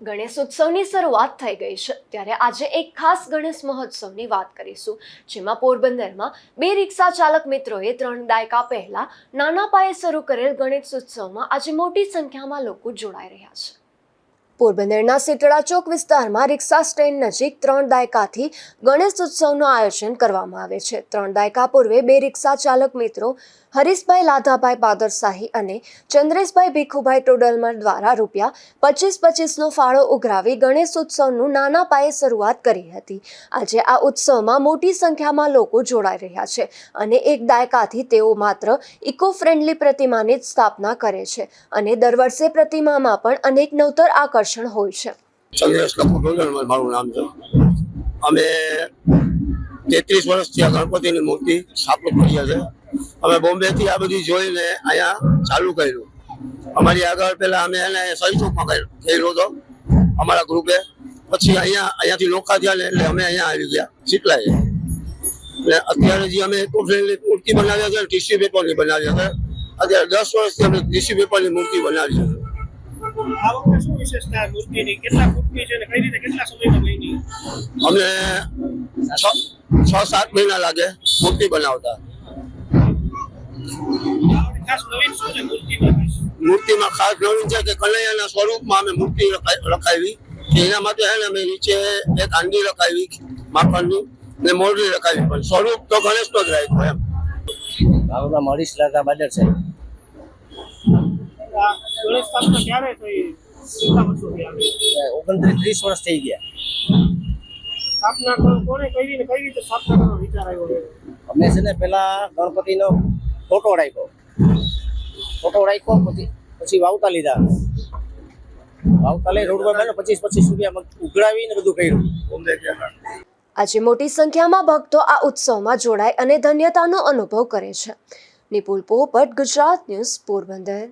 ગણેશ ઉત્સવની શરૂઆત થઈ ગઈ છે. ત્યારે આજે એક ખાસ ગણેશ મહોત્સવની વાત કરીશું, જેમાં પોરબંદરમાં બે રિક્ષા ચાલક મિત્રોએ ત્રણ દાયકા પહેલા નાના પાયે શરૂ કરેલ ગણેશ ઉત્સવમાં આજે મોટી સંખ્યામાં લોકો જોડાઈ રહ્યા છે. પોરબંદરના સિટડા ચોક વિસ્તારમાં રિક્ષા સ્ટેન્ડ નજીક ત્રણ દાયકાથી ગણેશ ઉત્સવનું આયોજન કરવામાં આવે છે. ત્રણ દાયકા પૂર્વે બે રિક્ષા ચાલક મિત્રો હરીશભાઈ લાધાભાઈ પાદરશાહી અને ચંદ્રેશભાઈ ભીખુભાઈ ટોડલમર દ્વારા રૂપિયા પચીસ પચીસનો ફાળો ઉઘરાવી ગણેશ ઉત્સવનું નાના પાયે શરૂઆત કરી હતી. આજે આ ઉત્સવમાં મોટી સંખ્યામાં લોકો જોડાઈ રહ્યા છે અને એક દાયકાથી તેઓ માત્ર ઇકો ફ્રેન્ડલી પ્રતિમાની જ સ્થાપના કરે છે અને દર વર્ષે પ્રતિમામાં પણ અનેક નવતર આકર્ષણ હોય છે. ચંદ્રેશ કપૂર ડોલર મારું નામ છે. અમે તેત્રીસ વર્ષથી આ ગણપતિની મૂર્તિ સ્થાપિત કરીએ છે અમે બોમ્બેથી આ બધી જોઈને અહીંયા ચાલુ કર્યું. અમારી આગળ પહેલા અમે એને સહીચોકમાં કર્યો હતો, અમારા ગ્રુપે. પછી અહીંયા, અહીંયાથી લોકા થયા એટલે અમે અહીંયા આવી ગયા શીતલાએ એટલે અત્યારે જે અમે ઇકો મૂર્તિ બનાવ્યા છે ટીસી પેપરની બનાવ્યા છે. અત્યારે દસ વર્ષથી અમે ટીસી પેપરની મૂર્તિ બનાવી છે. આ છે સાત મહિના લાગે મૂર્તિ બનાવતા. મૂર્તિમાં ખાસ નવીન છે કે કનૈયાના સ્વરૂપમાં અમે મૂર્તિ રખાવી એના માટે છે ને અમે નીચે એક આંડી રખાવી, માખણની, ને મોરલી રખાવી પણ. સ્વરૂપ તો ગણેશનો જ રાખ્યો એમ. મારું નામ હરીશ છે આ ગણેશ સ્થાપના ક્યારે થઈ કેટલા વર્ષોથી આવી ઓગણત્રીસ ત્રીસ વર્ષ થઈ ગયા. સ્થાપના કોને કરી ને કઈ રીતે સ્થાપના કરવાનો વિચાર આવ્યો અમે છે ને પેલા ગણપતિનો ફોટો રાખ્યો. ફોટો રાખ્યો પછી પછી વાવતા લીધા. વાવતા લઈ રોડ પર પચીસ પચીસ રૂપિયા ઉઘરાવીને બધું કર્યું. આજે મોટી સંખ્યામાં ભક્તો આ ઉત્સવમાં જોડાય અને ધન્યતાનો અનુભવ કરે છે. નિપુલ પોપટ ગુજરાત ન્યૂઝ પોરબંદર.